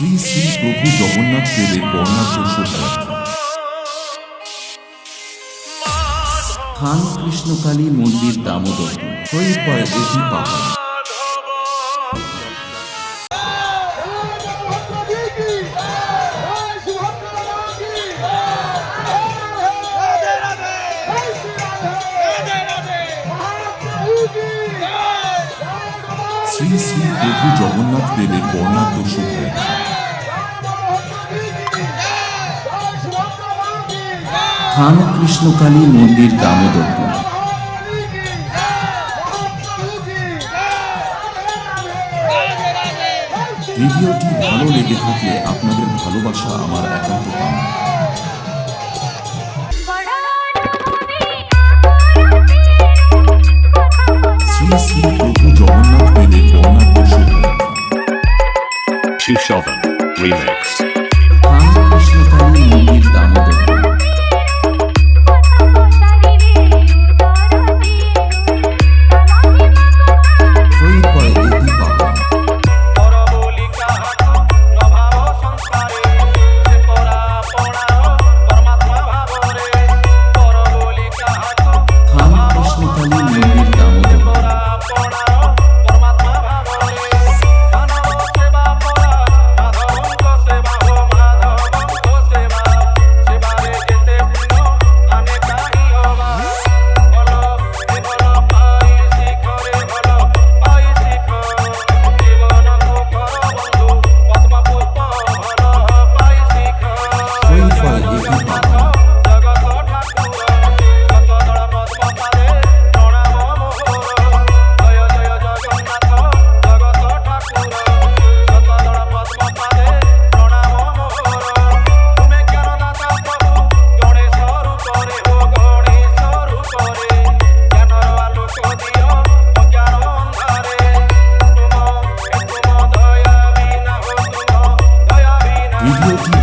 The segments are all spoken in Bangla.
শ্রী শ্রী প্রভু জগন্নাথ দেবের বর্ণাঢ্য শোভা স্থান কৃষ্ণকালী মন্দির দামোদর হয়ে পড়ে এটি পাহাড় শ্রী শ্রী প্রভু জগন্নাথ দেবের বর্ণাঢ্য হয়েছে থান কৃষ্ণকালী মন্দির দামোদরপুর ভিডিওটি ভালো লেগে থাকলে আপনাদের ভালোবাসা আমার একান্ত কামনা। Shoven move, move.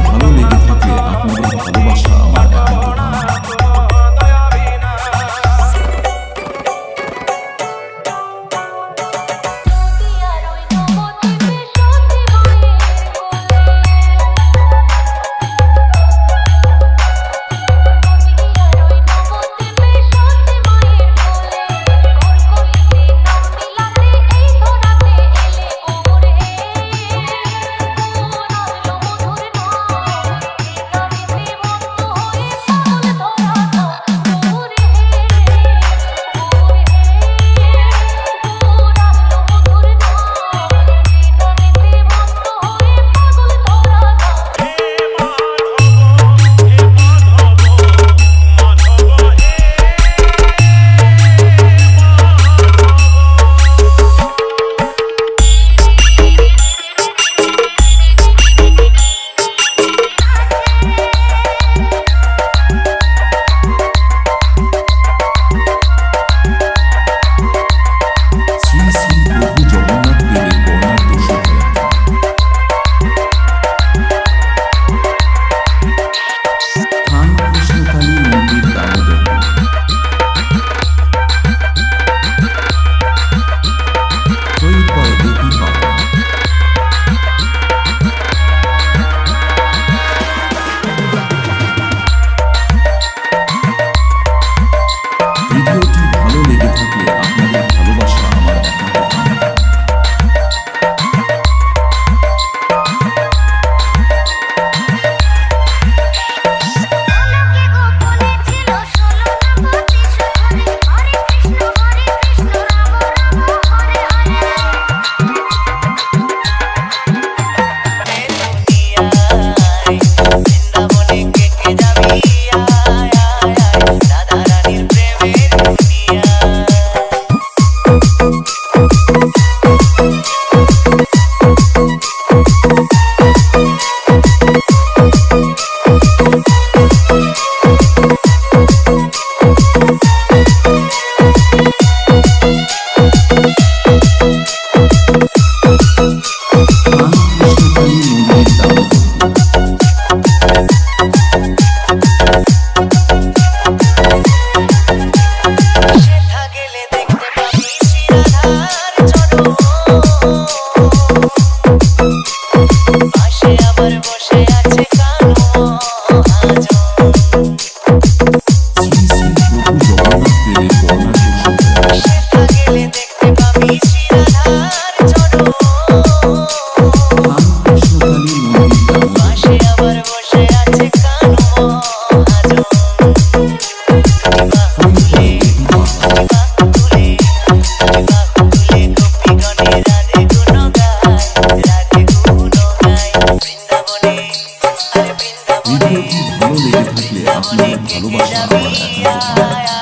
ভিডিওটি ভালো লেগে থাকলে আপনাদের ভালোবাসা আমার একান্ত